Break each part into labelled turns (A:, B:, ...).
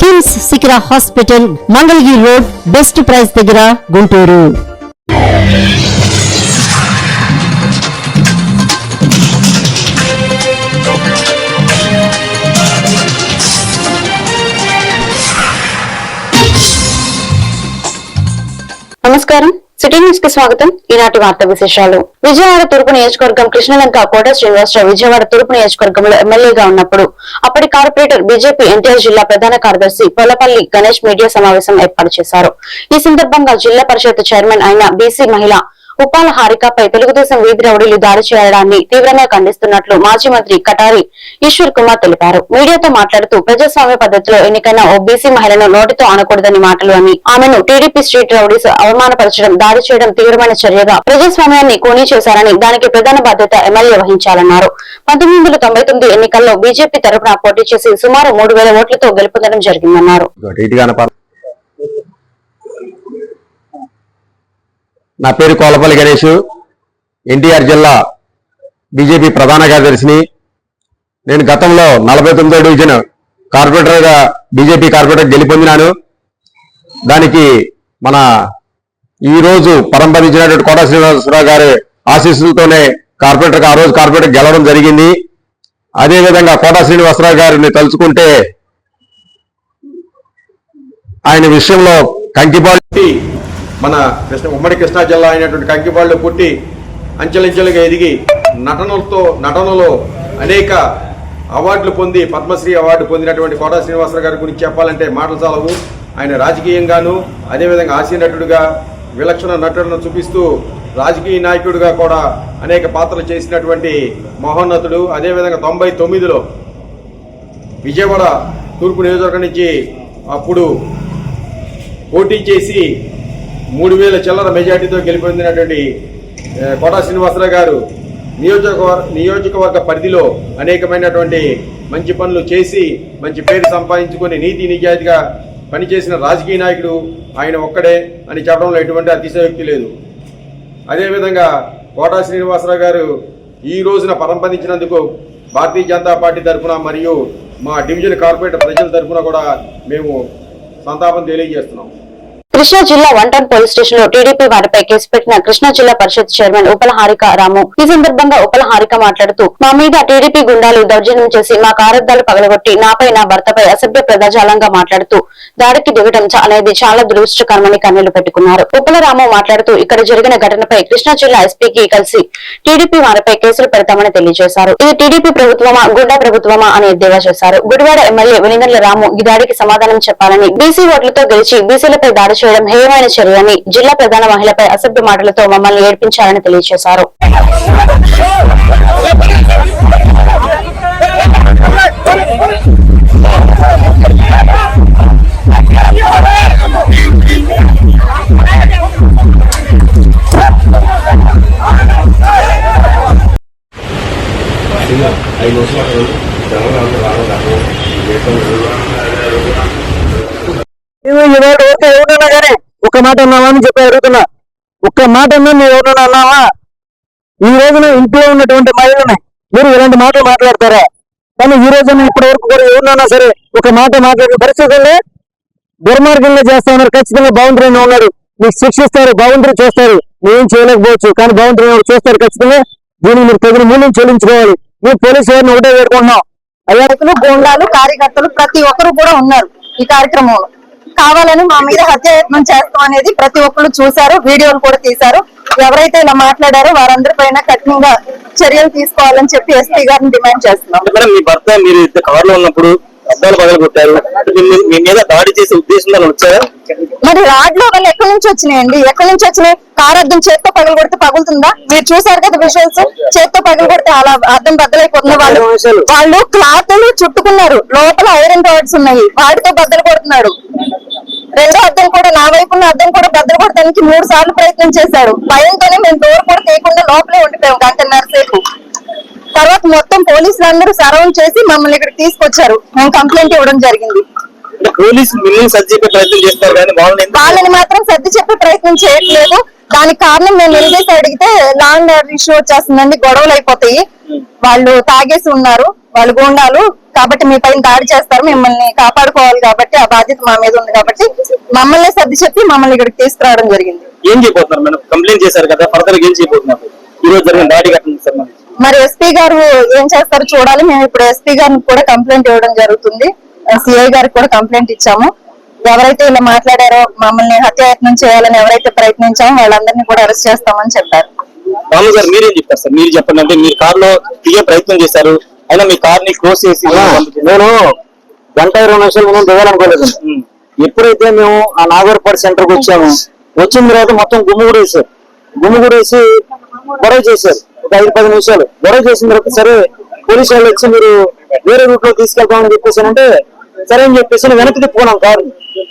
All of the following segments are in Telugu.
A: KIMS Shikhara hospital Mangalagiri road best price దగ్గర గుంటూరు నమస్కారం సిటీ న్యూస్ కి స్వాగతం ఈనాటి వార్త విశేషాలు విజయవాడ తూర్పు నియోజకవర్గం కృష్ణలంక కోట శ్రీనివాసరావు విజయవాడ తూర్పు నియోజకవర్గంలో ఎమ్మెల్యేగా ఉన్నప్పుడు అప్పటి కార్పొరేటర్ బీజేపీ ఎన్టీఆర్ జిల్లా ప్రధాన కార్యదర్శి పొలపల్లి గణేష్ మీడియా సమావేశం ఏర్పాటు చేశారు ఈ సందర్భంగా జిల్లా పరిషత్ చైర్మన్ అయిన బీసీ మహిళ ఉపాల హారికపై తెలుగుదేశం వీధి రౌడీలు దాడి చేయడాన్ని తీవ్రంగా ఖండిస్తున్నట్లు మాజీ మంత్రి కటారి ఈశ్వర్ కుమార్ తెలిపారు మీడియాతో మాట్లాడుతూ ప్రజాస్వామ్య పద్ధతిలో ఎన్నికైన ఓ బీసీ మహిళను నోటితో అనకూడదని మాటలు అని ఆమెను టీడీపీ స్ట్రీట్ రౌడీస్ అవమానపరచడం దాడి చేయడం తీవ్రమైన చర్యగా ప్రజాస్వామ్యాన్ని కోణీ చేశారని దానికి ప్రధాన బాధ్యత ఎమ్మెల్యే వహించాలన్నారు పంతొమ్మిది వందల తొంభై తొమ్మిది ఎన్నికల్లో బీజేపీ తరఫున పోటీ చేసి సుమారు మూడు వేల ఓట్లతో గెలుపొందడం జరిగిందన్నారు
B: నా పేరు కోలపల్లి గణేష్ ఎన్టీఆర్ జిల్లా బీజేపీ ప్రధాన కార్యదర్శిని నేను గతంలో నలభై తొమ్మిదో డివిజన్ కార్పొరేటర్గా బీజేపీ కార్పొరేటర్ గెలిపొందినాను దానికి మన ఈరోజు పరంపరించినటువంటి కోట శ్రీనివాసరావు గారి ఆశీస్సులతోనే కార్పొరేటర్ ఆ రోజు కార్పొరేటర్ గెలవడం జరిగింది అదేవిధంగా కోట శ్రీనివాసరావు గారిని తలుచుకుంటే ఆయన విషయంలో కంకిపాటి మన కృష్ణ ఉమ్మడి కృష్ణా జిల్లా అయినటువంటి కంకిపాడులో పుట్టి అంచెలంచెలుగా ఎదిగి నటనలతో నటనలో అనేక అవార్డులు పొంది పద్మశ్రీ అవార్డు పొందినటువంటి కోటా శ్రీనివాసరావు గారి గురించి చెప్పాలంటే మాటలు చాలవు ఆయన రాజకీయంగాను అదేవిధంగా హాస్య నటుడుగా విలక్షణ నటులను చూపిస్తూ రాజకీయ నాయకుడిగా కూడా అనేక పాత్రలు చేసినటువంటి మహోన్నతుడు అదేవిధంగా తొంభై తొమ్మిదిలో విజయవాడ తూర్పు నియోజకవర్గం నుంచి అప్పుడు పోటీ చేసి మూడు వేల చిల్లర మెజార్టీతో గెలుపొందినటువంటి కోటా శ్రీనివాసరావు గారు నియోజకవర్గ నియోజకవర్గ పరిధిలో అనేకమైనటువంటి మంచి పనులు చేసి మంచి పేరు సంపాదించుకొని నీతి నిజాయితీగా పనిచేసిన రాజకీయ నాయకుడు ఆయన ఒక్కడే అని చెప్పడంలో ఎటువంటి అతిశయోక్తి లేదు అదేవిధంగా కోటా శ్రీనివాసరావు గారు ఈ రోజున పరంపరించినందుకు భారతీయ జనతా పార్టీ తరఫున మరియు మా డివిజన్ కార్పొరేటర్ ప్రజల తరఫున కూడా మేము సంతాపం తెలియజేస్తున్నాం
A: కృష్ణా జిల్లా వన్ టౌన్ పోలీస్ స్టేషన్ లో టీడీపీ వారిపై కేసు పెట్టిన కృష్ణా జిల్లా పరిషత్ చైర్మన్ ఉపలహారిక రాము ఈ సందర్భంగా ఉపలహారిక మాట్లాడుతూ మా మీద టీడీపీ గుండాలు దౌర్జన్యం చేసి మా కారద్దాలు పగలగొట్టి నాపై నా భర్తపై అసభ్య ప్రజాజాలంగా మాట్లాడుతూ దాడికి దిగటం అనేది చాలా దురదృష్టకరమని కన్నీళ్లు పెట్టుకున్నారు ఉపల రాము మాట్లాడుతూ ఇక్కడ జరిగిన ఘటనపై కృష్ణా జిల్లా ఎస్పీకి కలిసి టీడీపీ వారిపై కేసులు పెడతామని తెలియజేశారు ఇది టీడీపీ ప్రభుత్వమా గుండా ప్రభుత్వమా అని ఎద్దేవా చేశారు గుడివాడ ఎమ్మెల్యే వినిందల రాము ఈ దాడికి సమాధానం చెప్పాలని బీసీ ఓట్లతో గెలిచి బీసీలపై దాడి చేయడం హేయమైన చర్య అని జిల్లా ప్రధాన మహిళపై అసభ్య మాటలతో మమ్మల్ని ఏడ్పించారని తెలియజేశారు
C: ఐదు రోజులు అక్కడ తెలంగాణ రావడం లేకపోతే నువ్వు ఈవేళ ఓకే ఎవరన్నా కానీ ఒక మాట అన్నావా అని చెప్పి అడుగుతున్నా ఒక్క మాట అన్నా నువ్వు ఎవరన్నా అన్నావా ఈ రోజున ఇంట్లో ఉన్నటువంటి మహిళని మీరు ఇలాంటి మాటలు మాట్లాడతారా కానీ ఈ రోజున ఇప్పటి వరకు కూడా ఎవరున్నా సరే ఒక మాట మాట్లాడే పరిస్థితుల్లో దుర్మార్గంగా చేస్తా ఉన్నారు ఖచ్చితంగా అని ఉన్నాడు మీకు శిక్షిస్తారు బౌండరీ చేస్తారు ఏం చేయలేకపోవచ్చు కానీ బౌండరీ చేస్తారు ఖచ్చితంగా దీన్ని మీరు తగిన మూల్యం చెల్లించుకోవాలి మీరు పోలీసు వారిని ఒకటే వేడుకుంటున్నాం అయ్యాలు గుండాలు కార్యకర్తలు ప్రతి ఒక్కరు కూడా ఉన్నారు ఈ కార్యక్రమంలో కావాలని మా మీద హత్య యత్నం చేస్తాం అనేది ప్రతి ఒక్కరు చూశారు వీడియోలు కూడా తీశారు ఎవరైతే ఇలా మాట్లాడారో వారందరి పైన కఠినంగా చర్యలు తీసుకోవాలని చెప్పి ఎస్పీ గారిని డిమాండ్ చేస్తున్నాం
B: మీ భర్త మీరు కార్ లో ఉన్నప్పుడు మరి రాడ్ లో వాళ్ళు దాడి ఉద్దేశంలో
C: మరి ఎక్కడి నుంచి వచ్చినాయండి ఎక్కడి నుంచి వచ్చినాయి కార్ అర్థం చేత్తో పగలు కొడితే పగులుతుందా మీరు చూసారు కదా విషయాల్స్ చేత్తో పగలు కొడితే అలా అర్థం బద్దలైపోతున్న వాళ్ళు వాళ్ళు క్లాత్ చుట్టుకున్నారు లోపల ఐరన్ రాడ్స్ ఉన్నాయి వాటితో బద్దలు కొడుతున్నారు రెండో అర్థం కూడా నా వైపు అర్థం కూడా కూడా కొడటానికి మూడు సార్లు ప్రయత్నం చేశాడు భయంతోనే మేము డోర్ కూడా తీయకుండా లోపలే ఉండిపోయాం గంటన్నర సేపు తర్వాత మొత్తం పోలీసులు అందరూ సరౌండ్ చేసి మమ్మల్ని ఇక్కడ తీసుకొచ్చారు మేము కంప్లైంట్ ఇవ్వడం జరిగింది
B: వాళ్ళని మాత్రం సర్ది చెప్పే ప్రయత్నం చేయట్లేదు
C: దానికి కారణం మేము ఎందుకైతే అడిగితే లాంగ్ ఇష్యూ వచ్చేస్తుందండి గొడవలు అయిపోతాయి వాళ్ళు తాగేసి ఉన్నారు వాళ్ళు గుండాలు కాబట్టి మీ పైన దాడి చేస్తారు మిమ్మల్ని కాపాడుకోవాలి కాబట్టి ఆ బాధ్యత మా మీద ఉంది కాబట్టి మమ్మల్ని సర్ది చెప్పి మమ్మల్ని ఇక్కడికి తీసుకురావడం జరిగింది
B: ఏం చెప్పారు మేడం కంప్లైంట్ చేశారు కదా ఫర్దర్ ఏం చెప్పారు ఈ రోజు జరిగిన దాడి ఘటన
C: మరి ఎస్పీ గారు ఏం చేస్తారు చూడాలి మేము ఇప్పుడు ఎస్పీ గారికి కూడా కంప్లైంట్ ఇవ్వడం జరుగుతుంది సిఐ గారికి కూడా కంప్లైంట్ ఇచ్చాము ఎవరైతే ఇలా మాట్లాడారో మమ్మల్ని హత్యాయత్నం చేయాలని ఎవరైతే ప్రయత్నించామో వాళ్ళందరినీ కూడా అరెస్ట్ చేస్తామని చెప్పారు
B: బాబు గారు మీరేం చెప్తారు సార్ మీరు చెప్పండి అంటే మీరు కారులో దిగే ప్రయత్నం చేశారు అయినా మీ కార్ ని క్లోజ్ చేసి
D: నేను గంట ఇరవై నిమిషాలు మనం దిగాలనుకోలేదు ఎప్పుడైతే మేము ఆ నాగోర్పాడు సెంటర్ కు వచ్చాము వచ్చిన తర్వాత మొత్తం గుమ్ముగుడు వేసారు గుమ్ముగుడు వేసి గొడవ చేశారు ఒక ఐదు పది నిమిషాలు గొడవ చేసిన తర్వాత సరే పోలీసు వాళ్ళు వచ్చి మీరు వేరే రూట్ లో తీసుకెళ్తామని చెప్పేసి అంటే సరే అని చెప్పేసి వెనక్కి తిప్పుకున్నాం కారు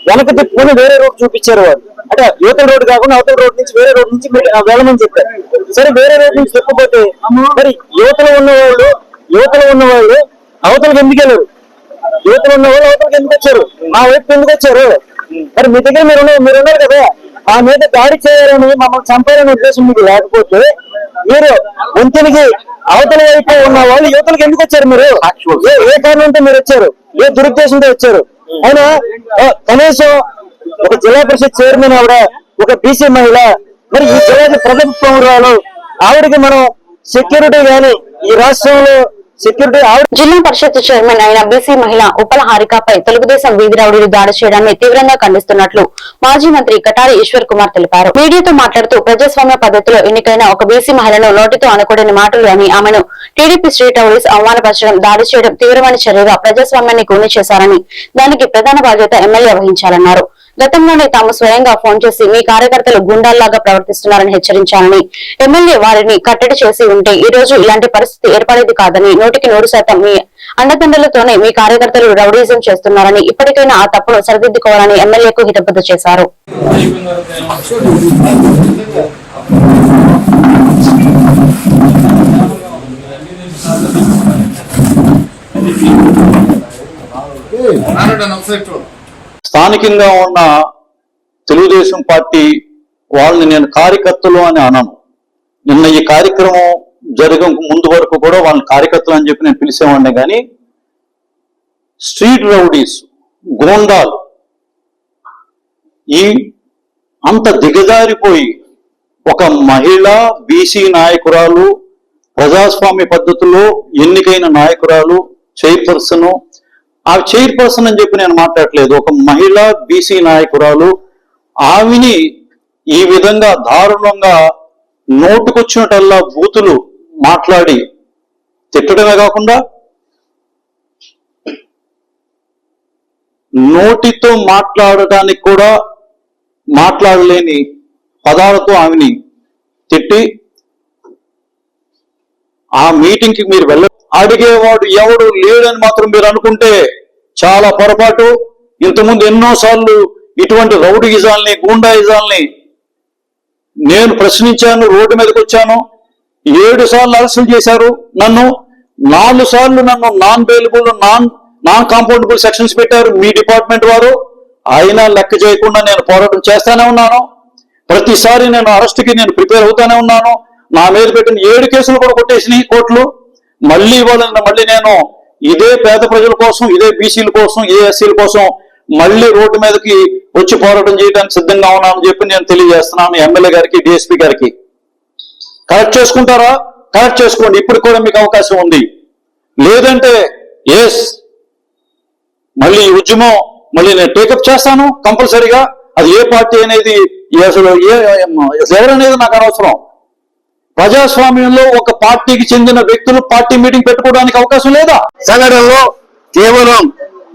D: వెనక్కి తిప్పుకుని వేరే రూట్ చూపించారు వాళ్ళు అంటే యువత రోడ్ కాకుండా అవతల రోడ్ నుంచి వేరే రోడ్ నుంచి వెళ్ళమని చెప్పారు సరే వేరే రోడ్ నుంచి తిప్పకపోతే మరి యువతలో ఉన్న వాళ్ళు యువతలో ఉన్న వాళ్ళు అవతలకి ఎందుకు వెళ్ళారు యువతలు ఉన్న వాళ్ళు అవతలకి ఎందుకు వచ్చారు మా వైపు ఎందుకు వచ్చారు మరి మీ దగ్గర మీరు మీరు ఉన్నారు కదా ఆ మీద దాడి చేయాలని మమ్మల్ని చంపాలని ఉద్దేశం మీకు లేకపోతే మీరు వంతెనికి అవతల వైపు ఉన్న వాళ్ళు యువతలకు ఎందుకు వచ్చారు మీరు ఏ కారణంతో మీరు వచ్చారు ఏ దురుద్దేశంతో వచ్చారు అయినా కనీసం ఒక జిల్లా పరిషత్ చైర్మన్ ఆవిడ ఒక బీసీ మహిళ మరి ఈ జిల్లాకి ప్రథమ ఆవిడకి మనం సెక్యూరిటీ కానీ ఈ రాష్ట్రంలో సెక్యూరిటీ
A: జిల్లా పరిషత్ చైర్మన్ అయిన బీసీ మహిళ ఉపల హారికపై తెలుగుదేశం వీధి రౌడీలు దాడి చేయడాన్ని తీవ్రంగా ఖండిస్తున్నట్లు మాజీ మంత్రి కటారి ఈశ్వర్ కుమార్ తెలిపారు మీడియాతో మాట్లాడుతూ ప్రజాస్వామ్య పద్ధతిలో ఎన్నికైన ఒక బీసీ మహిళను నోటితో అనకూడని మాటలు అని ఆమెను టీడీపీ స్ట్రీట్ హౌడీస్ అవమానపరచడం దాడి చేయడం తీవ్రమైన చర్యగా ప్రజాస్వామ్యాన్ని కూని చేశారని దానికి ప్రధాన బాధ్యత ఎమ్మెల్యే వహించాలన్నారు గతంలోనే తాము స్వయంగా ఫోన్ చేసి మీ కార్యకర్తలు గుండాల్లాగా ప్రవర్తిస్తున్నారని హెచ్చరించాలని ఎమ్మెల్యే వారిని కట్టడి చేసి ఉంటే ఈ రోజు ఇలాంటి పరిస్థితి ఏర్పడేది కాదని నూటికి నూరు శాతం మీ అండదండలతోనే మీ కార్యకర్తలు రౌడీజం చేస్తున్నారని ఇప్పటికైనా ఆ తప్పును సరిదిద్దుకోవాలని ఎమ్మెల్యేకు హితబద్ధ చేశారు
B: ఒకసారి స్థానికంగా ఉన్న తెలుగుదేశం పార్టీ వాళ్ళని నేను కార్యకర్తలు అని అనను నిన్న ఈ కార్యక్రమం జరగం ముందు వరకు కూడా వాళ్ళని కార్యకర్తలు అని చెప్పి నేను పిలిచేవాడిని కానీ స్ట్రీట్ రౌడీస్ గోండాలు ఈ అంత దిగజారిపోయి ఒక మహిళ బీసీ నాయకురాలు ప్రజాస్వామ్య పద్ధతిలో ఎన్నికైన నాయకురాలు చైర్పర్సన్ ఆ చైర్పర్సన్ అని చెప్పి నేను మాట్లాడలేదు ఒక మహిళా బీసీ నాయకురాలు ఆవిని ఈ విధంగా దారుణంగా నోటుకొచ్చినటల్లా బూతులు మాట్లాడి తిట్టడమే కాకుండా నోటితో మాట్లాడటానికి కూడా మాట్లాడలేని పదాలతో ఆమెని తిట్టి ఆ మీటింగ్కి మీరు వెళ్ళ అడిగేవాడు ఎవడు లేడని మాత్రం మీరు అనుకుంటే చాలా పొరపాటు ఇంతకుముందు ఎన్నోసార్లు ఇటువంటి గూండా గూండాయిజాల్ని నేను ప్రశ్నించాను రోడ్డు మీదకి వచ్చాను ఏడు సార్లు అరెస్టులు చేశారు నన్ను నాలుగు సార్లు నన్ను non bailable non non compoundable sections పెట్టారు మీ డిపార్ట్మెంట్ వారు అయినా లెక్క చేయకుండా నేను పోరాటం చేస్తానే ఉన్నాను ప్రతిసారి నేను అరెస్ట్కి నేను ప్రిపేర్ అవుతానే ఉన్నాను నా మీద పెట్టిన ఏడు కేసులు కూడా కొట్టేసినాయి కోర్టులు మళ్ళీ ఇవ్వాలన్నా మళ్ళీ నేను ఇదే పేద ప్రజల కోసం ఇదే బీసీల కోసం ఏ ఎస్సీల కోసం మళ్ళీ రోడ్డు మీదకి వచ్చి పోరాటం చేయడానికి సిద్ధంగా ఉన్నామని చెప్పి నేను తెలియజేస్తున్నాను ఎమ్మెల్యే గారికి డిఎస్పీ గారికి కరెక్ట్ చేసుకుంటారా కరెక్ట్ చేసుకోండి ఇప్పుడు కూడా మీకు అవకాశం ఉంది లేదంటే ఎస్ మళ్ళీ ఉద్యమం మళ్ళీ నేను టేకప్ చేస్తాను కంపల్సరీగా అది ఏ పార్టీ అనేది ఎవరనేది నాకు అనవసరం ప్రజాస్వామ్యంలో ఒక పార్టీకి చెందిన వ్యక్తులు పార్టీ మీటింగ్ పెట్టుకోవడానికి అవకాశం లేదా సంఘటనలో కేవలం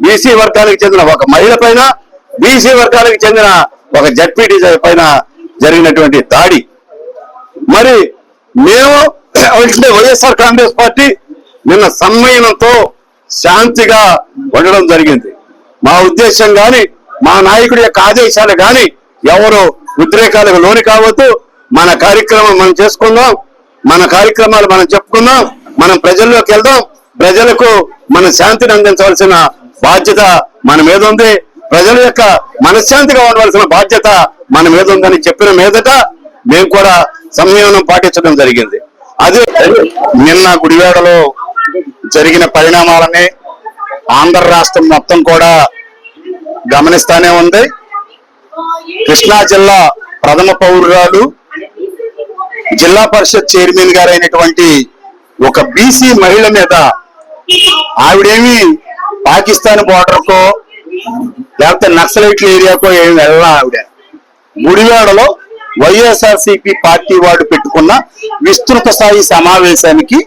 B: బీసీ వర్గానికి చెందిన ఒక మహిళ పైన బీసీ వర్గానికి చెందిన ఒక జడ్పీటీ పైన జరిగినటువంటి దాడి మరి మేము వైఎస్ఆర్ కాంగ్రెస్ పార్టీ నిన్న సమ్మయనంతో శాంతిగా ఉండడం జరిగింది మా ఉద్దేశం గాని మా నాయకుడి యొక్క ఆదేశాలు గాని ఎవరు ఉద్రేకాలకు లోని కావద్దు మన కార్యక్రమం మనం చేసుకుందాం మన కార్యక్రమాలు మనం చెప్పుకుందాం మనం ప్రజల్లోకి వెళ్దాం ప్రజలకు మన శాంతిని అందించవలసిన బాధ్యత మన మీద ఉంది ప్రజల యొక్క మనశ్శాంతిగా ఉండవలసిన బాధ్యత మన మీద ఉందని చెప్పిన మీదట మేము కూడా సంయమనం పాటించడం జరిగింది అదే నిన్న గుడివేడలో జరిగిన పరిణామాలని ఆంధ్ర రాష్ట్రం మొత్తం కూడా గమనిస్తానే ఉంది కృష్ణా జిల్లా ప్రథమ పౌరురాలు జిల్లా పరిషత్ చైర్మన్ గారైనటువంటి ఒక బీసీ మహిళ మీద ఆవిడేమి పాకిస్తాన్ బార్డర్కో లేకపోతే నక్సలైట్ల ఏరియాకో ఏమి వెళ్ళ ఆవిడ ముడివాడలో వైఎస్ఆర్సిపి పార్టీ వాడు పెట్టుకున్న విస్తృత స్థాయి సమావేశానికి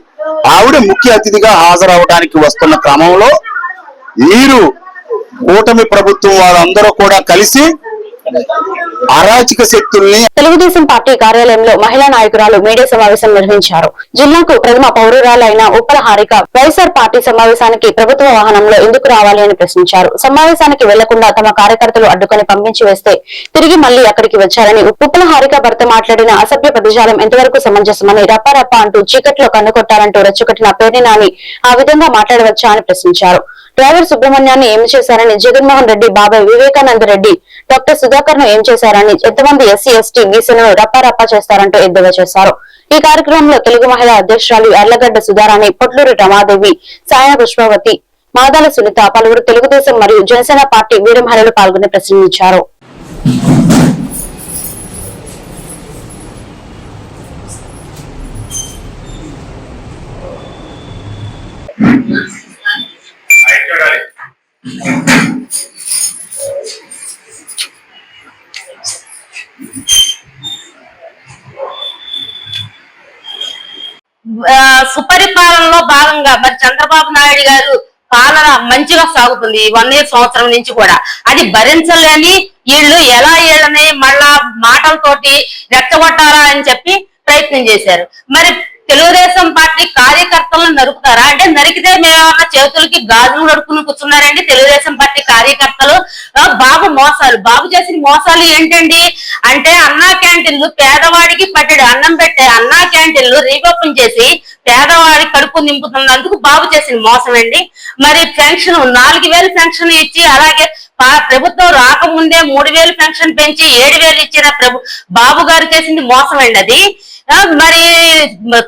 B: ఆవిడ ముఖ్య అతిథిగా హాజరవడానికి వస్తున్న క్రమంలో మీరు కూటమి ప్రభుత్వం వాళ్ళందరూ కూడా కలిసి అరాచక శక్తుల్ని
A: తెలుగుదేశం పార్టీ కార్యాలయంలో మహిళా నాయకురాలు మీడియా సమావేశం నిర్వహించారు జిల్లాకు ప్రథమ పౌరురాలైన ఉప్పల హారిక వైఎస్ఆర్ పార్టీ సమావేశానికి ప్రభుత్వ వాహనంలో ఎందుకు రావాలి అని ప్రశ్నించారు సమావేశానికి వెళ్లకుండా తమ కార్యకర్తలు అడ్డుకొని పంపించి వేస్తే తిరిగి మళ్లీ అక్కడికి వచ్చారని ఉప్పల హారిక భర్త మాట్లాడిన అసభ్య ప్రతిజాలం ఎంతవరకు సమంజసమని రప్పారప్ప అంటూ చీకట్లో కన్నుకొట్టాలంటూ రెచ్చుకట్టిన పేర్ని నాని ఆ విధంగా మాట్లాడవచ్చా అని ప్రశ్నించారు డ్రైవర్ సుబ్రహ్మణ్యాన్ని ఏం చేశారని జగన్మోహన్ రెడ్డి బాబాయ్ వివేకానంద రెడ్డి డాక్టర్ సుధాకర్ ను ఏం చేశారని ఎంతమంది ఎస్సీ ఎస్టీ బీసీలను రప్పారప్పా చేస్తారంటూ ఎద్దేవా చేశారు ఈ కార్యక్రమంలో తెలుగు మహిళా అధ్యక్షురాలు ఎర్లగడ్డ సుధారాణి పొట్లూరి రమాదేవి సాయ పుష్పవతి మాదాల సునీత పలువురు తెలుగుదేశం మరియు జనసేన పార్టీ వీరమహిళలు పాల్గొని ప్రసంగించారు
C: సుపరిపాలనలో భాగంగా మరి చంద్రబాబు నాయుడు గారు పాలన మంచిగా సాగుతుంది వన్ ఇయర్ సంవత్సరం నుంచి కూడా అది భరించలేని వీళ్ళు ఎలా వీళ్ళని మళ్ళా మాటలతోటి రెచ్చగొట్టాలా అని చెప్పి ప్రయత్నం చేశారు మరి తెలుగుదేశం పార్టీ కార్యకర్తలను నరుకుతారా అంటే నరికితే మేమేమన్నా చేతులకి గాజులు నడుపుకుని కూర్చున్నారండి తెలుగుదేశం పార్టీ కార్యకర్తలు బాబు మోసాలు బాబు చేసిన మోసాలు ఏంటండి అంటే అన్నా క్యాంటీన్లు పేదవాడికి పట్టాడు అన్నం పెట్టే అన్నా క్యాంటీన్లు రీఓపెన్ చేసి పేదవాడి కడుపు నింపుతున్నందుకు బాబు చేసిన మోసం అండి మరి పెన్షన్ నాలుగు వేలు పెన్షన్ ఇచ్చి అలాగే ప్రభుత్వం రాకముందే మూడు వేలు పెన్షన్ పెంచి ఏడు వేలు ఇచ్చిన ప్రభు బాబు గారు చేసింది మోసం అండి అది మరి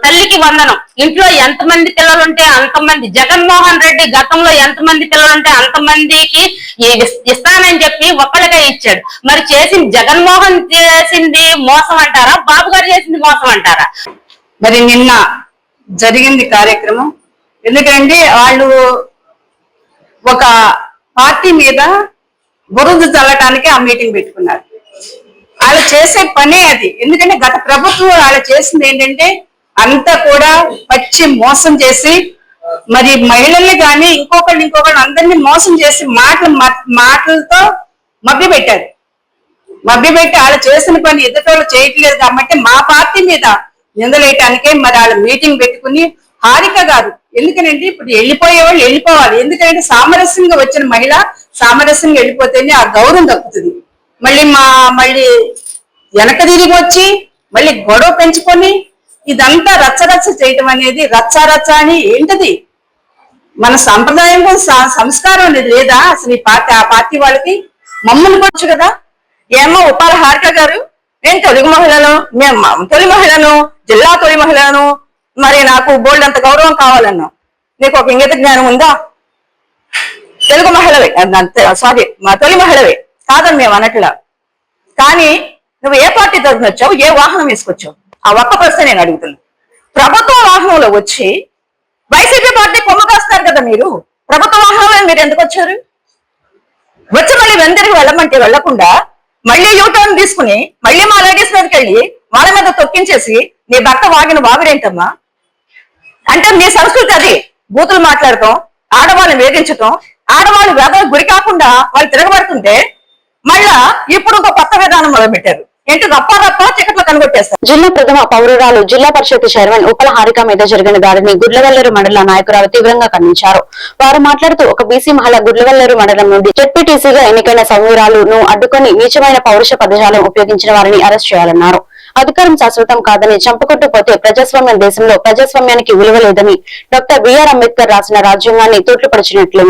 C: తల్లికి వందనం ఇంట్లో ఎంతమంది పిల్లలు ఉంటే అంతమంది జగన్మోహన్ రెడ్డి గతంలో ఎంతమంది పిల్లలు ఉంటే అంతమందికి ఇస్తానని చెప్పి ఒక్కడిగా ఇచ్చాడు మరి చేసింది జగన్మోహన్ చేసింది మోసం అంటారా బాబు గారు చేసింది మోసం అంటారా మరి నిన్న జరిగింది కార్యక్రమం ఎందుకంటే వాళ్ళు ఒక పార్టీ మీద బురుదు చల్లటానికి ఆ మీటింగ్ పెట్టుకున్నారు వాళ్ళు చేసే పనే అది ఎందుకంటే గత ప్రభుత్వం వాళ్ళు చేసింది ఏంటంటే అంతా కూడా పచ్చి మోసం చేసి మరి మహిళల్ని కానీ ఇంకొకళ్ళు ఇంకొకళ్ళు అందరినీ మోసం చేసి మాటలు మాటలతో మబ్బి పెట్టారు మబ్బి పెట్టి వాళ్ళు చేసిన పని ఎదుటోళ్ళు చేయట్లేదు కాబట్టి మా పార్టీ మీద నిందలేయటానికే మరి వాళ్ళు మీటింగ్ పెట్టుకుని హారిక గారు ఎందుకనంటే ఇప్పుడు వెళ్ళిపోయే వాళ్ళు వెళ్ళిపోవాలి ఎందుకంటే సామరస్యంగా వచ్చిన మహిళ సామరస్యంగా వెళ్ళిపోతేనే ఆ గౌరవం దక్కుతుంది మళ్ళీ మా మళ్ళీ వెనక తిరిగి వచ్చి మళ్ళీ గొడవ పెంచుకొని ఇదంతా రచ్చరచ్చ చేయటం అనేది రచ్చ రచ్చ అని ఏంటది మన సంప్రదాయం సంస్కారం అనేది లేదా అసలు ఈ పార్టీ ఆ పార్టీ వాళ్ళకి మమ్మల్ని కొచ్చు కదా ఏమో ఉపాల హారిక గారు నేను తొలి మహిళను మేము తొలి మహిళను జిల్లా తొలి మహిళను మరి నాకు బోల్డ్ అంత గౌరవం కావాలన్నా నీకు ఒక ఇంగిత జ్ఞానం ఉందా తెలుగు మహిళవే సారీ మా తొలి మహిళవే కాదని మేము అనట్లా కానీ నువ్వు ఏ పార్టీ తరఫున వచ్చావు ఏ వాహనం వేసుకొచ్చావు ఆ ఒక్క ప్రశ్న నేను అడుగుతున్నాను ప్రభుత్వ వాహనంలో వచ్చి వైసీపీ పార్టీ కొమ్మ కాస్తారు కదా మీరు ప్రభుత్వ వాహనంలో మీరు ఎందుకు వచ్చారు వచ్చి మళ్ళీ వెందరికి వెళ్ళమంటే వెళ్ళకుండా మళ్ళీ యూటర్న్ తీసుకుని మళ్ళీ మా లేడీస్ మీదకి వెళ్ళి వాళ్ళ మీద తొక్కించేసి మీ భర్త వాగిన వాగుడేంటమ్మా అంటే మీ సంస్కృతి అది బూతులు మాట్లాడటం ఆడవాళ్ళని వేధించటం ఆడవాళ్ళు వేదలకు గురి కాకుండా వాళ్ళు తిరగబడుతుంటే మళ్ళా ఇప్పుడు ఒక కొత్త విధానం మొదలుపెట్టారు ఏంటి రప్ప రప్ప టికెట్లు కనుగొట్టేస్తారు
A: జిల్లా ప్రథమ పౌరురాలు జిల్లా పరిషత్ చైర్మన్ ఉపల హారిక మీద జరిగిన దాడిని గుడ్లవల్లూరు మండల నాయకురావు తీవ్రంగా ఖండించారు వారు మాట్లాడుతూ ఒక బీసీ మహిళ గుడ్లవల్లూరు మండలం నుండి జెడ్పీటీసీగా ఎన్నికైన సౌరాలు నువ్వు అడ్డుకొని నీచమైన పౌరుష పదజాలం ఉపయోగించిన వారిని అరెస్ట్ చేయాలన్నారు అధికారం శాశ్వతం కాదని చంపకొట్టు పోతే ప్రజాస్వామ్య దేశంలో ప్రజాస్వామ్యానికి విలువ లేదని డాక్టర్ బిఆర్ అంబేద్కర్ రాసిన రాజ్యాంగాన్ని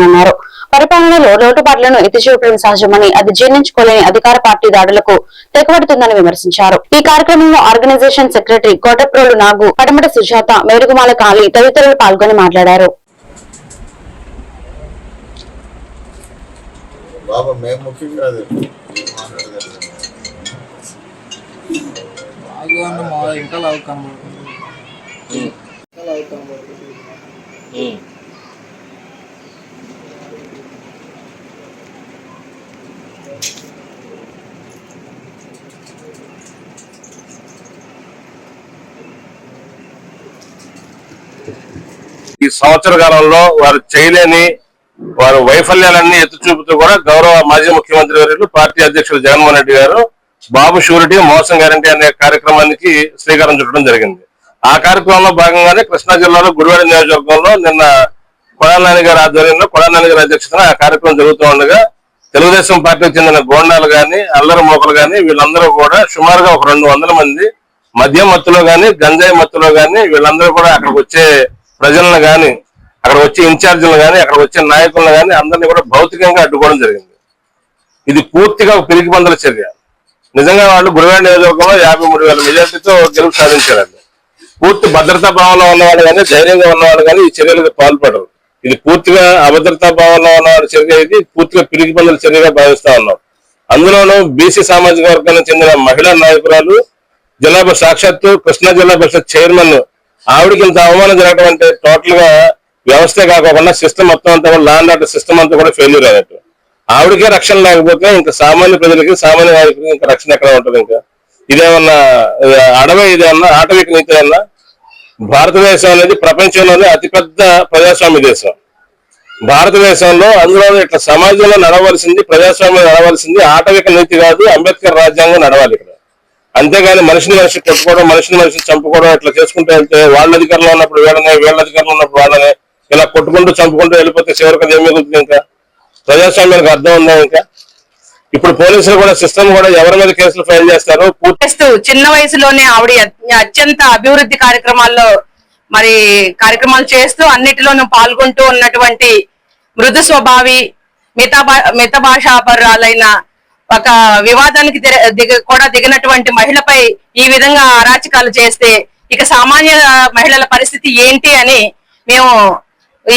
A: అన్నారు పరిపాలనలో లోటుపాట్లను ఎత్తిచూపడం సహజమని అది జీర్ణించుకోలేని అధికార పార్టీ దాడులకు తెగబడుతుందని విమర్శించారు ఈ కార్యక్రమంలో ఆర్గనైజేషన్ సెక్రటరీ కోటప్రోలు నాగు పడమట సుజాత మేరుగుమాల కాళీ తదితరులు పాల్గొని మాట్లాడారు బాబా మేము ముఖ్యం కాదు ఇంకా
B: ఈ సంవత్సర కాలంలో వారు చేయలేని వారు వైఫల్యాలన్నీ ఎత్తి చూపుతూ కూడా గౌరవ మాజీ ముఖ్యమంత్రి గారు పార్టీ అధ్యక్షుడు జగన్మోహన్ రెడ్డి గారు బాబు షూరిటీ మోసం గ్యారంటీ అనే కార్యక్రమానికి శ్రీకారం చుట్టడం జరిగింది ఆ కార్యక్రమంలో భాగంగానే కృష్ణా జిల్లాలో గురువాడ నియోజకవర్గంలో నిన్న కొడాలాని గారి ఆధ్వర్యంలో కొడాలాని గారి అధ్యక్షతన ఆ కార్యక్రమం జరుగుతూ ఉండగా తెలుగుదేశం పార్టీకి చెందిన గోండాలు గాని అల్లరి మోకలు గాని వీళ్ళందరూ కూడా సుమారుగా ఒక రెండు వందల మంది మద్యం మత్తులో గాని గంజాయి మత్తులో గాని వీళ్ళందరూ కూడా అక్కడికి వచ్చే ప్రజలను గాని అక్కడ వచ్చే ఇన్ఛార్జీలు గాని అక్కడ వచ్చే నాయకులను గాని అందరినీ కూడా భౌతికంగా అడ్డుకోవడం జరిగింది ఇది పూర్తిగా పిరికి చర్య నిజంగా వాళ్ళు గురువాడ నియోజకవర్గంలో యాభై మూడు వేల మెజార్టీతో గెలుపు సాధించారండి పూర్తి భద్రతా భావంలో ఉన్నవాడు కానీ ధైర్యంగా ఉన్నవాడు కానీ ఈ చర్యలకు పాల్పడరు ఇది పూర్తిగా అభద్రతా భావంలో ఉన్నవాడు చర్య ఇది పూర్తిగా పిరికి పనుల చర్యగా భావిస్తా ఉన్నాం అందులోనూ బీసీ సామాజిక వర్గానికి చెందిన మహిళా నాయకురాలు జిల్లా సాక్షాత్తు కృష్ణా జిల్లా పరిషత్ చైర్మన్ ఆవిడకి ఇంత అవమానం జరగడం అంటే టోటల్ గా వ్యవస్థే కాకుండా సిస్టమ్ మొత్తం అంతా కూడా లాండ్ ఆర్డర్ సిస్టమ్ అంతా కూడా ఫెయిల్యూర్ అయినట్టు ఆవిడకే రక్షణ లేకపోతే ఇంకా సామాన్య ప్రజలకి సామాన్య వారికి ఇంకా రక్షణ ఎక్కడ ఉంటుంది ఇంకా ఇదేమన్నా అడవి ఇదేమన్నా ఆటవిక నీతి ఏమన్నా భారతదేశం అనేది ప్రపంచంలోనే అతిపెద్ద ప్రజాస్వామ్య దేశం భారతదేశంలో అందులో ఇట్లా సమాజంలో నడవలసింది ప్రజాస్వామ్యం నడవలసింది ఆటవిక నీతి కాదు అంబేద్కర్ రాజ్యాంగం నడవాలి ఇక్కడ అంతేగాని మనిషిని మనిషి కొట్టుకోవడం మనిషిని మనిషిని చంపుకోవడం ఇట్లా చేసుకుంటూ వెళ్తే వాళ్ళ అధికారంలో ఉన్నప్పుడు వీళ్ళనే వీళ్ళ అధికారంలో ఉన్నప్పుడు వాళ్ళనే ఇలా కొట్టుకుంటూ చంపుకుంటూ వెళ్ళిపోతే చివరికి ఏం ఇంకా ప్రజాస్వామ్యానికి అర్థం ఉందా ఇంకా ఇప్పుడు పోలీసులు కూడా సిస్టమ్ కూడా ఎవరి మీద కేసులు ఫైల్ చేస్తారు
C: చిన్న వయసులోనే ఆవిడ అత్యంత అభివృద్ధి కార్యక్రమాల్లో మరి కార్యక్రమాలు చేస్తూ అన్నిటిలోనూ పాల్గొంటూ ఉన్నటువంటి మృదు స్వభావి మిత మిత భాషాపరాలైన ఒక వివాదానికి దిగ కూడా దిగినటువంటి మహిళపై ఈ విధంగా అరాచకాలు చేస్తే ఇక సామాన్య మహిళల పరిస్థితి ఏంటి అని మేము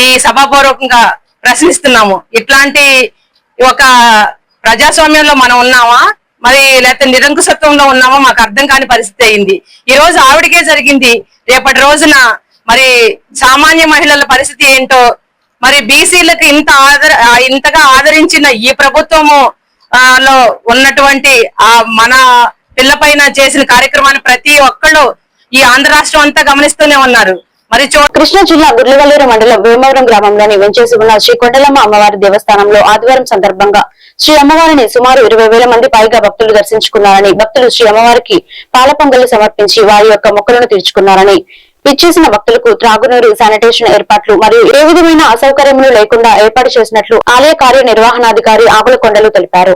C: ఈ సభాపూర్వకంగా ప్రశ్నిస్తున్నాము ఇట్లాంటి ఒక ప్రజాస్వామ్యంలో మనం ఉన్నామా మరి లేకపోతే నిరంకుశత్వంలో ఉన్నామా మాకు అర్థం కాని పరిస్థితి అయింది ఈ రోజు ఆవిడకే జరిగింది రేపటి రోజున మరి సామాన్య మహిళల పరిస్థితి ఏంటో మరి బీసీలకు ఇంత ఆదర ఇంతగా ఆదరించిన ఈ ప్రభుత్వము లో ఉన్నటువంటి ఆ మన పిల్లపైన చేసిన కార్యక్రమాన్ని ప్రతి ఒక్కళ్ళు ఈ ఆంధ్ర రాష్ట్రం అంతా గమనిస్తూనే ఉన్నారు మరిచో
A: కృష్ణా జిల్లా గుర్లవల్లూరు మండలం భీమవరం గ్రామంలోని వెంచేసి ఉన్న శ్రీ కొండలమ్మ అమ్మవారి దేవస్థానంలో ఆదివారం సందర్భంగా శ్రీ అమ్మవారిని సుమారు ఇరవై వేల మంది పైగా భక్తులు దర్శించుకున్నారని భక్తులు శ్రీ అమ్మవారికి పాల పొంగలు సమర్పించి వారి యొక్క మొక్కలను తీర్చుకున్నారని విచ్చేసిన భక్తులకు త్రాగునీరు శానిటేషన్ ఏర్పాట్లు మరియు ఏ విధమైన అసౌకర్యములు లేకుండా ఏర్పాటు చేసినట్లు ఆలయ కార్యనిర్వహణాధికారి ఆకుల కొండలు తెలిపారు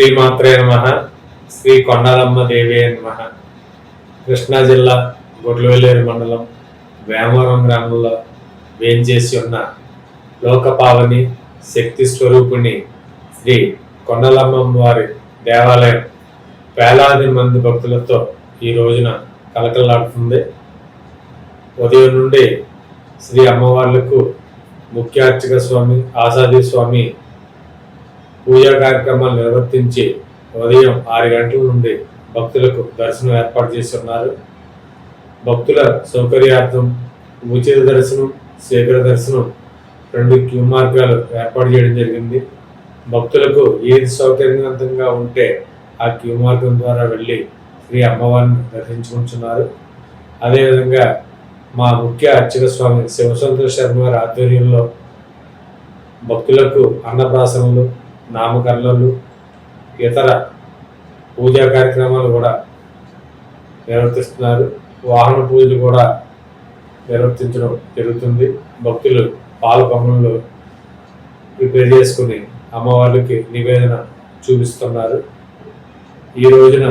E: శ్రీమాత్రే నమ శ్రీ కొండాలమ్మ దేవి నమ కృష్ణా జిల్లా గుడ్లవెల్లేరు మండలం వేమవరం గ్రామంలో వేంచేసి ఉన్న లోకపావని శక్తి స్వరూపిణి శ్రీ కొండలమ్మ వారి దేవాలయం వేలాది మంది భక్తులతో ఈ రోజున కలకలాడుతుంది ఉదయం నుండి శ్రీ అమ్మవార్లకు ముఖ్య అర్చక స్వామి ఆజాదీ స్వామి పూజా కార్యక్రమాలు నిర్వర్తించి ఉదయం ఆరు గంటల నుండి భక్తులకు దర్శనం ఏర్పాటు చేస్తున్నారు భక్తుల సౌకర్యార్థం ఉచిత దర్శనం శేఖర దర్శనం రెండు క్యూ మార్గాలు ఏర్పాటు చేయడం జరిగింది భక్తులకు ఏది సౌకర్యవంతంగా ఉంటే ఆ క్యూ మార్గం ద్వారా వెళ్ళి శ్రీ అమ్మవారిని దర్శించుకుంటున్నారు అదేవిధంగా మా ముఖ్య అర్చక స్వామి శివసంతోష్ శర్మ గారి ఆధ్వర్యంలో భక్తులకు అన్నప్రాసనలు నామకరణలు ఇతర పూజా కార్యక్రమాలు కూడా నిర్వర్తిస్తున్నారు వాహన పూజలు కూడా నిర్వర్తించడం జరుగుతుంది భక్తులు పాల పనులు ప్రిపేర్ చేసుకుని అమ్మవారికి నివేదన చూపిస్తున్నారు ఈ రోజున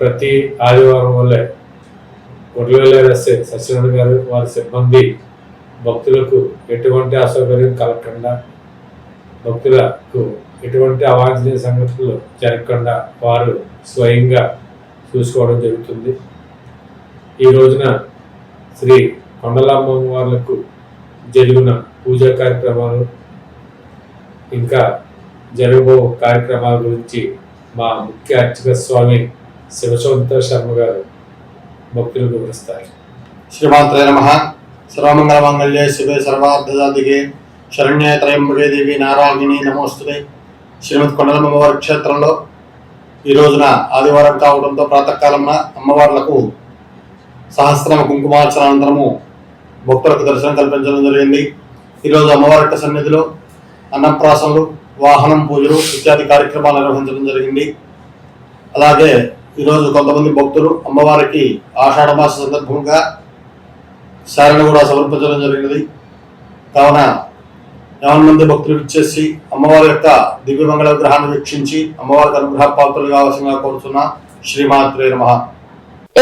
E: ప్రతి ఆదివారం వల్లే గుడ్లవేలరసే సత్యనారాయణ గారు వారి సిబ్బంది భక్తులకు ఎటువంటి అసౌకర్యం కలగకుండా భక్తులకు ఎటువంటి అవాంఛనీయ సంగతులు జరగకుండా వారు స్వయంగా చూసుకోవడం జరుగుతుంది ఈ రోజున శ్రీ కొండలమ్మ వార్లకు జరిగిన పూజా కార్యక్రమాలు ఇంకా జరగబో కార్యక్రమాల గురించి మా ముఖ్య అర్చక స్వామి శివశంకర్ శర్మ గారు భక్తులు వివరిస్తారు
F: శ్రీమాంత్రే సర్వమంగళ మంగళ్యే శివే సర్వార్థ శరణ్య త్రయంబకేదేవి నారాయణి నమోస్తుదే శ్రీమతి కొండలమ్మ అమ్మవారి క్షేత్రంలో ఈ రోజున ఆదివారం కావడంతో ప్రాతకాలం అమ్మవార్లకు సహస్రమ కుంకుమార్చనానంతరము భక్తులకు దర్శనం కల్పించడం జరిగింది ఈరోజు అమ్మవారి సన్నిధిలో అన్నప్రాసనలు వాహనం పూజలు ఇత్యాది కార్యక్రమాలు నిర్వహించడం జరిగింది అలాగే ఈరోజు కొంతమంది భక్తులు అమ్మవారికి మాస సందర్భంగా శారణ కూడా సమర్పించడం జరిగినది కావున యావన్ మంది భక్తులు ఇచ్చేసి అమ్మవారి యొక్క దివ్య మంగళ విగ్రహాన్ని వీక్షించి అమ్మవారికి అనుగ్రహ పాత్రలు కావాల్సిందిగా కోరుతున్న శ్రీమాత్రే నమ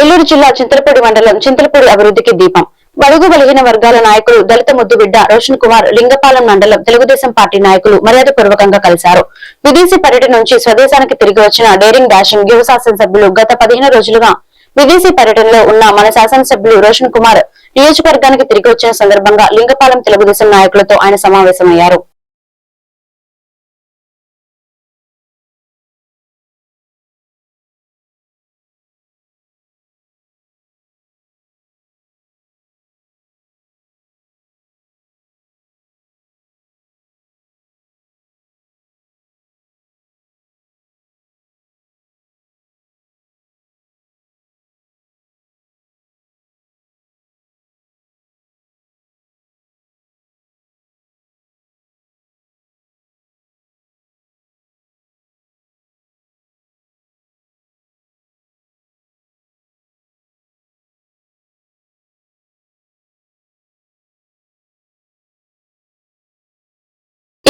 A: ఏలూరు జిల్లా చింతలపూడి మండలం చింతలపూడి అభివృద్ధికి దీపం బడుగు బలహీన వర్గాల నాయకులు దళిత ముద్దుబిడ్డ రోషన్ కుమార్ లింగపాలెం మండలం తెలుగుదేశం పార్టీ నాయకులు మర్యాద పూర్వకంగా కలిశారు విదేశీ పర్యటన నుంచి స్వదేశానికి తిరిగి వచ్చిన డేరింగ్ డాషింగ్ యువ శాసనసభ్యులు గత పదిహేను రోజులుగా విదేశీ పర్యటనలో ఉన్న మన శాసనసభ్యులు రోషన్ కుమార్ నియోజకవర్గానికి తిరిగి వచ్చిన సందర్భంగా లింగపాలెం తెలుగుదేశం నాయకులతో ఆయన సమావేశమయ్యారు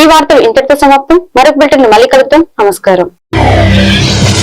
A: ఈ వార్తలు ఇంతటితో సమాప్తం మరొక బిల్టన్ మళ్ళీ కలుపుతాం నమస్కారం